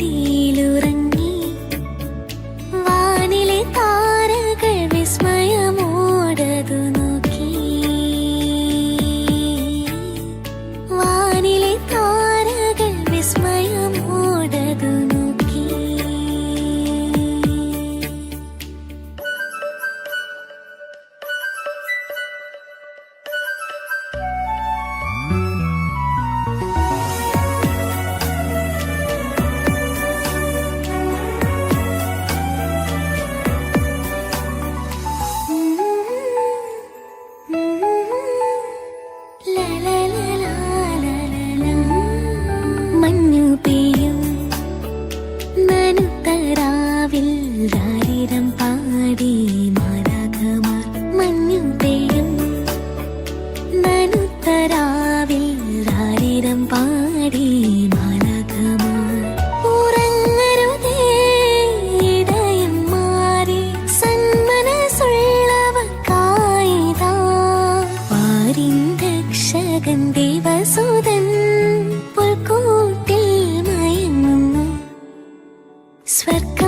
മടിയിലുറങ്ങി നനുത്തരാവിൽ ദാരിരം പാടി മാലാഖമാർ മഞ്ഞു പെയ്യും. നനുത്തരാവിൽ ദാരിരം പാടി മാലാഖമാർ ഉറങ്ങരുതേ ഇടയന്മാരെ സന്മനസുള്ളവക്കായിതാ വാരിൻ രക്ഷകൻ ദേവസുതൻ സ്വർഗ